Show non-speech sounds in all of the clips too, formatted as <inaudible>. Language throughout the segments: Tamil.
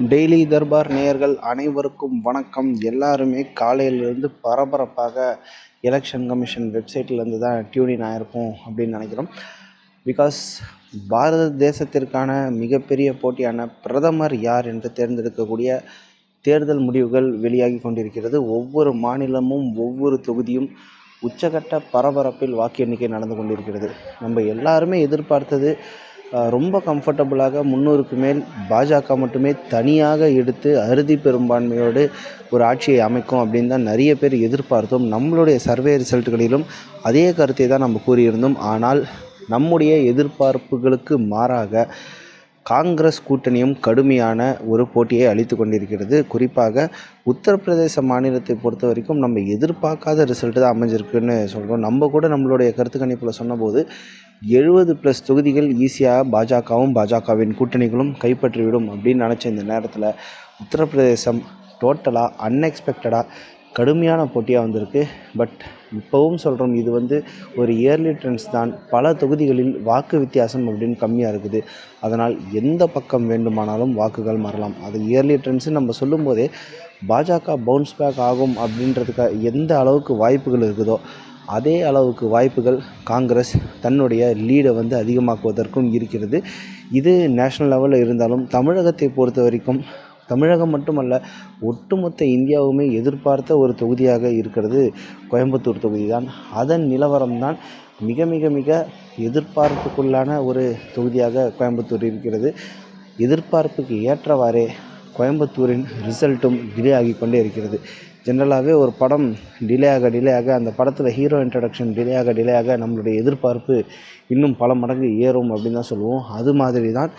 டெய்லி தர்பார் நேயர்கள் அனைவருக்கும் வணக்கம். எல்லாருமே காலையிலேருந்து பரபரப்பாக எலெக்ஷன் கமிஷன் வெப்சைட்லேருந்து தான் டியூனின் ஆகிருக்கும் அப்படின்னு நினைக்கிறோம். பிகாஸ் பாரத தேசத்திற்கான மிகப்பெரிய போட்டியான பிரதமர் யார் என்று தேர்ந்தெடுக்கக்கூடிய தேர்தல் முடிவுகள் வெளியாகி கொண்டிருக்கிறது. ஒவ்வொரு மாநிலமும் ஒவ்வொரு தொகுதியும் உச்சகட்ட பரபரப்பில் வாக்கு எண்ணிக்கை நடந்து கொண்டிருக்கிறது. நம்ம எல்லாருமே எதிர்பார்த்தது ரொம்ப கம்ஃபர்டபுளாக முன்னூறுக்கு மேல் பாஜக மட்டுமே தனியாக எடுத்து அறுதி பெரும்பான்மையோடு ஒரு ஆட்சியை அமைக்கும் அப்படின்னு தான் நிறைய பேர் எதிர்பார்த்தோம். நம்மளுடைய சர்வே ரிசல்ட்டுகளிலும் அதே கருத்தை தான் நம்ம கூறியிருந்தோம். ஆனால் நம்முடைய எதிர்பார்ப்புகளுக்கு மாறாக காங்கிரஸ் கூட்டணியும் கடுமையான ஒரு போட்டியை அளித்து கொண்டிருக்கிறது. குறிப்பாக உத்தரப்பிரதேச மாநிலத்தை பொறுத்த வரைக்கும் நம்ம எதிர்பார்க்காத ரிசல்ட்டு தான் அமைஞ்சிருக்குன்னு சொல்கிறோம் நம்ம கூட நம்மளுடைய கருத்து கணிப்பில் சொன்னபோது எழுபது ப்ளஸ் தொகுதிகள் ஈஸியாக பாஜகவும் பாஜகவின் கூட்டணிகளும் கைப்பற்றிவிடும் அப்படின்னு நினச்ச இந்த நேரத்தில் உத்தரப்பிரதேசம் டோட்டலாக அன்எக்ஸ்பெக்டடாக கடுமையான போட்டியாக வந்திருக்கு. பட் இப்போவும் சொல்கிறோம் இது வந்து ஒரு இயர்லி ட்ரெண்ட்ஸ் தான். பல தொகுதிகளில் வாக்கு வித்தியாசம் அப்படின்னு கம்மியாக இருக்குது. அதனால் எந்த பக்கம் வேண்டுமானாலும் வாக்குகள் மாறலாம். அது இயர்லி ட்ரெண்ட்ஸ்னு நம்ம சொல்லும்போதே பாஜக பவுன்ஸ் பேக் ஆகும் அப்படின்றதுக்கு எந்த அளவுக்கு வாய்ப்புகள் இருக்குதோ அதே அளவுக்கு வாய்ப்புகள் காங்கிரஸ் தன்னுடைய லீடை வந்து அதிகமாக்குவதற்கும் இருக்கிறது. இது நேஷ்னல் லெவலில் இருந்தாலும் தமிழகத்தை பொறுத்த வரைக்கும் தமிழகம் மட்டுமல்ல ஒட்டுமொத்த இந்தியாவுமே எதிர்பார்த்த ஒரு தொகுதியாக இருக்கிறது. கோயம்புத்தூர் தொகுதி தான் அதன் நிலவரம் தான் மிக மிக மிக எதிர்பார்ப்புக்குள்ளான ஒரு தொகுதியாக கோயம்புத்தூர் இருக்கிறது. எதிர்பார்ப்புக்கு ஏற்றவாறே கோயம்புத்தூரின் ரிசல்ட்டும் டிலே ஆகி கொண்டே இருக்கிறது. ஜென்ரலாகவே ஒரு படம் டிலே ஆக டிலே ஆக அந்த படத்தில் ஹீரோ இன்ட்ரடக்ஷன் டிலே ஆக டிலே ஆக நம்மளுடைய எதிர்பார்ப்பு இன்னும் பல மடங்கு ஏறும் அப்படின்னு தான் சொல்லுவோம். அது மாதிரி தான்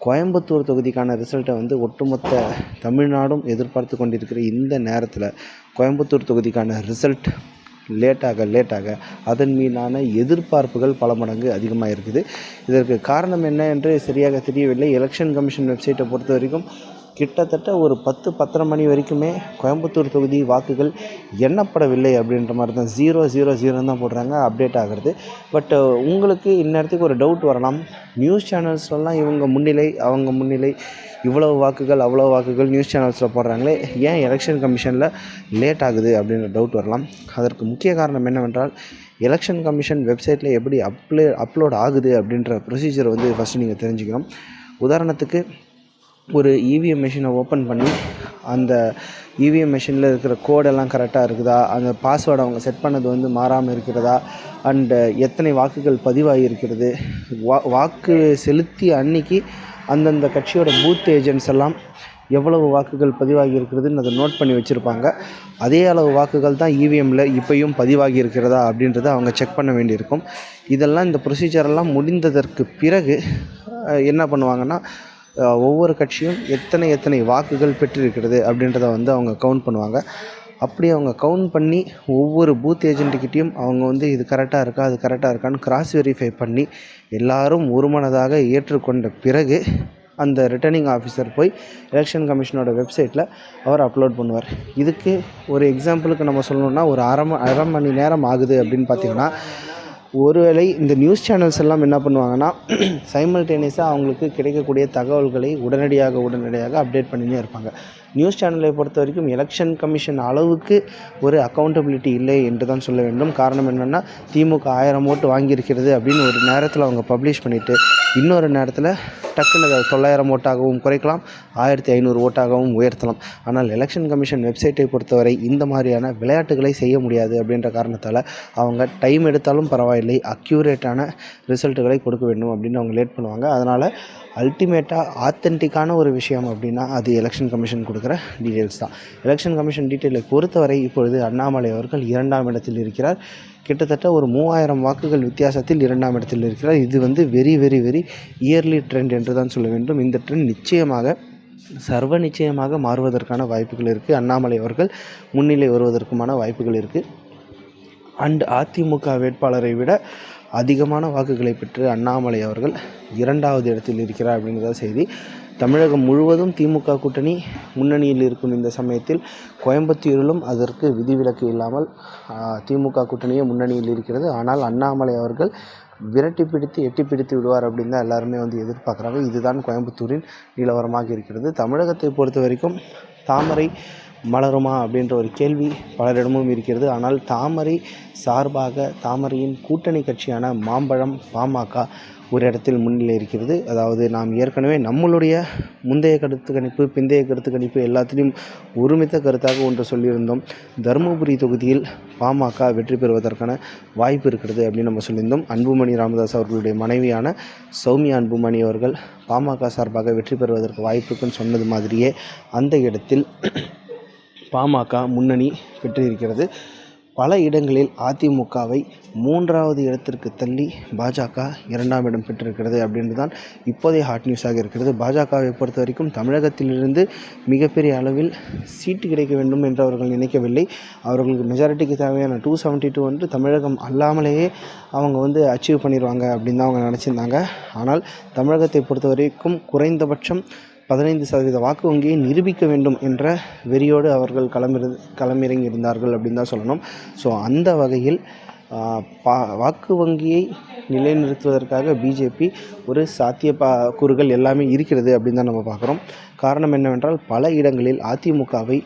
கோயம்புத்தூர் தொகுதிக்கான ரிசல்ட்டை வந்து ஒட்டுமொத்த தமிழ்நாடும் எதிர்பார்த்து கொண்டிருக்கிற இந்த நேரத்தில் கோயம்புத்தூர் தொகுதிக்கான ரிசல்ட் லேட்டாக லேட்டாக அதன் மீதான எதிர்பார்ப்புகள் பல மடங்கு அதிகமாக இருக்குது இதற்கு காரணம் என்ன என்று சரியாக தெரியவில்லை. எலெக்ஷன் கமிஷன் வெப்சைட்டை பொறுத்த வரைக்கும் கிட்டத்தட்ட ஒரு பத்து பத்தரை மணி வரைக்குமே கோயம்புத்தூர் தொகுதி வாக்குகள் எண்ணப்படவில்லை அப்படின்ற மாதிரி தான் ஜீரோ ஜீரோ ஜீரோன்னு தான் போடுறாங்க. அப்டேட் ஆகிறது. பட் உங்களுக்கு இந்நேரத்துக்கு ஒரு டவுட் வரலாம். நியூஸ் சேனல்ஸ்லலாம் இவங்க முன்னிலை அவங்க முன்னிலை இவ்வளவு வாக்குகள் அவ்வளோ வாக்குகள் நியூஸ் சேனல்ஸில் போடுறாங்களே ஏன் எலெக்ஷன் கமிஷனில் லேட் ஆகுது அப்படின்ற டவுட் வரலாம். அதற்கு முக்கிய காரணம் என்னவென்றால் எலெக்ஷன் கமிஷன் வெப்சைட்டில் எப்படி அப்ளே அப்லோட் ஆகுது அப்படின்ற ப்ரொசீஜர் வந்து ஃபஸ்ட்டு நீங்கள் தெரிஞ்சுக்கணும். உதாரணத்துக்கு ஒரு இவிஎம் மிஷினை ஓப்பன் பண்ணி அந்த இவிஎம் மிஷினில் இருக்கிற கோடெல்லாம் கரெக்டாக இருக்குதா? அந்த பாஸ்வேர்டு அவங்க செட் பண்ணது வந்து மாறாமல் இருக்கிறதா? அண்டு எத்தனை வாக்குகள் பதிவாகி இருக்கிறது? வா வாக்கு செலுத்திய அன்னைக்கு அந்தந்த கட்சியோட பூத் ஏஜென்ட்ஸ் எல்லாம் எவ்வளவு வாக்குகள் பதிவாகி இருக்கிறதுன்னு அதை நோட் பண்ணி வச்சுருப்பாங்க. அதே அளவு வாக்குகள் தான் இவிஎம்மில் இப்பையும் பதிவாகி இருக்கிறதா அப்படின்றத அவங்க செக் பண்ண வேண்டியிருக்கும். இதெல்லாம் இந்த ப்ரொசீஜரெல்லாம் முடிந்ததற்கு பிறகு என்ன பண்ணுவாங்கன்னா ஒவ்வொரு கட்சியும் எத்தனை எத்தனை வாக்குகள் பெற்றிருக்கிறது அப்படின்றத வந்து அவங்க கவுண்ட் பண்ணுவாங்க. அப்படி அவங்க கவுண்ட் பண்ணி ஒவ்வொரு பூத் ஏஜென்ட்டுக்கிட்டேயும் அவங்க வந்து இது கரெக்டாக இருக்கா அது கரெக்டாக இருக்கான்னு கிராஸ் வெரிஃபை பண்ணி எல்லாரும் ஒருமனதாக ஏற்றுக்கொண்ட பிறகு அந்த ரிட்டர்னிங் ஆஃபீஸர் போய் எலெக்ஷன் கமிஷனோட வெப்சைட்டில் அவர் அப்லோட் பண்ணுவார். இதுக்கு ஒரு எக்ஸாம்பிளுக்கு நம்ம சொல்லணுன்னா ஒரு அரை ம அரை மணி நேரம் ஆகுது அப்படின்னு பார்த்தீங்கன்னா ஒருவேளை இந்த நியூஸ் சேனல்ஸ் எல்லாம் என்ன பண்ணுவாங்கன்னா <clears throat> சைமல்டேனியஸாக அவங்களுக்கு கிடைக்கக்கூடிய தகவல்களை உடனடியாக உடனடியாக அப்டேட் பண்ணினே இருப்பாங்க. நியூஸ் சேனலை பொறுத்த வரைக்கும் எலெக்ஷன் கமிஷன் அளவுக்கு ஒரு அக்கௌண்டபிலிட்டி இல்லை என்று தான் சொல்ல வேண்டும். காரணம் என்னென்னா திமுக ஆயிரம் ஓட்டு வாங்கியிருக்கிறது அப்படின்னு ஒரு நேரத்தில் அவங்க பப்ளிஷ் பண்ணிவிட்டு இன்னொரு நேரத்தில் டக்குன்னு தொள்ளாயிரம் ஓட்டாகவும் குறைக்கலாம் ஆயிரத்தி ஐநூறு ஓட்டாகவும் உயர்த்தலாம். ஆனால் எலெக்ஷன் கமிஷன் வெப்சைட்டை பொறுத்தவரை இந்த மாதிரியான விளையாட்டுகளை செய்ய முடியாது அப்படின்ற காரணத்தால் அவங்க டைம் எடுத்தாலும் பரவாயில்லை. அக்யூரேட்டான ரிசல்ட்டுகளை கொடுக்க வேண்டும் அப்படின்னு அவங்க லேட் பண்ணுவாங்க. அதனால் அல்டிமேட்டாக ஆத்தென்டிக்கான ஒரு விஷயம் அப்படின்னா அது எலெக்ஷன் கமிஷன் கொடுக்குற டீட்டெயில்ஸ் தான். எலெக்ஷன் கமிஷன் டீட்டெயிலை பொறுத்தவரை இப்பொழுது அண்ணாமலை அவர்கள் இரண்டாம் இடத்தில் இருக்கிறார். கிட்டத்தட்ட ஒரு மூவாயிரம் வாக்குகள் வித்தியாசத்தில் இரண்டாம் இடத்தில் இருக்கிறார். இது வந்து very very very early trend என்று தான் சொல்ல வேண்டும். இந்த ட்ரெண்ட் நிச்சயமாக சர்வ நிச்சயமாக மாறுவதற்கான வாய்ப்புகள் இருக்குது அண்ணாமலை அவர்கள் முன்னிலை வருவதற்குமான வாய்ப்புகள் இருக்குது அண்ட் அதிமுக வேட்பாளரை விட அதிகமான வாக்குகளை பெற்று அண்ணாமலை அவர்கள் இரண்டாவது இடத்தில் இருக்கிறார் அப்படின்றத செய்தி. தமிழகம் முழுவதும் திமுக கூட்டணி முன்னணியில் இருக்கும் இந்த சமயத்தில் கோயம்புத்தூரிலும் அதற்கு விதிவிலக்கு இல்லாமல் திமுக கூட்டணியே முன்னணியில் இருக்கிறது. ஆனால் அண்ணாமலை அவர்கள் விரட்டி பிடித்து எட்டி பிடித்து விடுவார் அப்படின்னு தான் எல்லாருமே வந்து எதிர்பார்க்குறாங்க. இதுதான் கோயம்புத்தூரின் நிலவரமாக இருக்கிறது. தமிழகத்தை பொறுத்த வரைக்கும் தாமரை மலருமா அப்படின்ற ஒரு கேள்வி பலரிடமும் இருக்கிறது. ஆனால் தாமரை சார்பாக தாமரையின் கூட்டணி கட்சியான மாம்பழம் பாமக ஒரு இடத்தில் முன்னிலை இருக்கிறது. அதாவது நாம் ஏற்கனவே நம்மளுடைய முந்தைய கருத்து கணிப்பு பிந்தைய கருத்து கணிப்பு எல்லாத்திலையும் ஒருமித்த கருத்தாக ஒன்று சொல்லியிருந்தோம். தருமபுரி தொகுதியில் பாமக வெற்றி பெறுவதற்கான வாய்ப்பு இருக்கிறது அப்படின்னு நம்ம சொல்லியிருந்தோம். அன்புமணி ராமதாஸ் அவர்களுடைய மனைவியான சௌமியா அன்புமணி அவர்கள் பாமக சார்பாக வெற்றி பெறுவதற்கு வாய்ப்பு இருக்குன்னு சொன்னது மாதிரியே அந்த இடத்தில் பாமக முன்னணி பெற்றிருக்கிறது. பல இடங்களில் அதிமுகவை மூன்றாவது இடத்திற்கு தள்ளி பாஜக இரண்டாம் இடம் பெற்றிருக்கிறது அப்படின்னு தான் இப்போதைய ஹாட் நியூஸாக இருக்கிறது. பாஜகவை பொறுத்த வரைக்கும் தமிழகத்திலிருந்து மிகப்பெரிய அளவில் சீட்டு கிடைக்க வேண்டும் என்று அவர்கள் நினைக்கவில்லை. அவர்களுக்கு மெஜாரிட்டிக்கு தேவையான டூ செவன்ட்டி டூ வந்து தமிழகம் அல்லாமலேயே அவங்க வந்து அச்சீவ் பண்ணிடுவாங்க அப்படின்னு தான் அவங்க நினச்சிருந்தாங்க. ஆனால் தமிழகத்தை பொறுத்த வரைக்கும் குறைந்தபட்சம் பதினைந்து சதவீத வாக்கு வங்கியை நிரூபிக்க வேண்டும் என்ற வெறியோடு அவர்கள் களமிரு களமிறங்கி இருந்தார்கள் அப்படின்னு தான் சொல்லணும். ஸோ அந்த வகையில் பா வாக்கு வங்கியை நிலைநிறுத்துவதற்காக பிஜேபி ஒரு சாத்திய பா கூறுகள் எல்லாமே இருக்கிறது அப்படின்னு தான் நம்ம பார்க்குறோம். காரணம் என்னவென்றால் பல இடங்களில் அதிமுகவை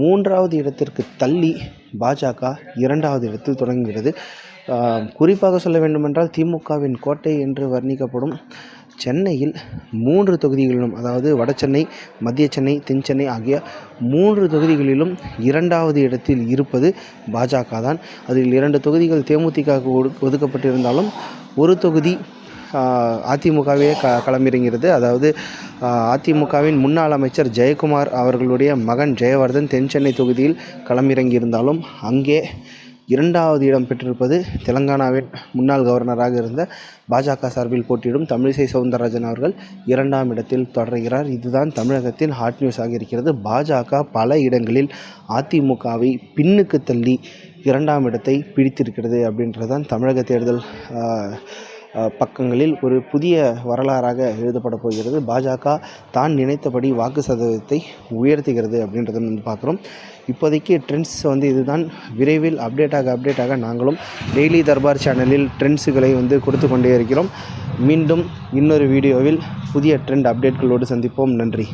மூன்றாவது இடத்திற்கு தள்ளி பாஜக இரண்டாவது இடத்தில் தொடங்குகிறது. குறிப்பாக சொல்ல வேண்டுமென்றால் திமுகவின் கோட்டை என்று வர்ணிக்கப்படும் சென்னையில் மூன்று தொகுதிகளிலும் அதாவது வட சென்னை மத்திய சென்னை தென் சென்னை ஆகிய மூன்று தொகுதிகளிலும் இரண்டாவது இடத்தில் இருப்பது பாஜக தான். அதில் இரண்டு தொகுதிகள் தேமுதிகவுக்கு ஒடு ஒதுக்கப்பட்டிருந்தாலும் ஒரு தொகுதி அதிமுகவே க களமிறங்கிறது அதாவது அதிமுகவின் முன்னாள் அமைச்சர் ஜெயக்குமார் அவர்களுடைய மகன் ஜெயவர்தன் தென் சென்னை தொகுதியில் களமிறங்கியிருந்தாலும் அங்கே இரண்டாவது இடம் பெற்றிருப்பது தெலங்கானாவின் முன்னாள் கவர்னராக இருந்த பாஜக சார்பில் போட்டியிடும் தமிழிசை சவுந்தரராஜன் அவர்கள் இரண்டாம் இடத்தில் தொடர்கிறார். இதுதான் தமிழகத்தின் ஹாட் நியூஸாக இருக்கிறது. பாஜக பல இடங்களில் அதிமுகவை பின்னுக்கு தள்ளி இரண்டாம் இடத்தை பிடித்திருக்கிறது அப்படின்றது தான் தமிழக தேர்தல் பக்கங்களில் ஒரு புதிய வரலாறாக எழுதப்பட போகிறது. பாஜக தான் நினைத்தபடி வாக்கு சதவீதத்தை உயர்த்துகிறது அப்படின்றத வந்து பார்க்குறோம். இப்போதைக்கு ட்ரெண்ட்ஸ் வந்து இதுதான். விரைவில் அப்டேட்டாக அப்டேட்டாக நாங்களும் டெய்லி தர்பார் சேனலில் ட்ரெண்ட்ஸுகளை வந்து கொடுத்து கொண்டே இருக்கிறோம். மீண்டும் இன்னொரு வீடியோவில் புதிய ட்ரெண்ட் அப்டேட்களோடு சந்திப்போம். நன்றி.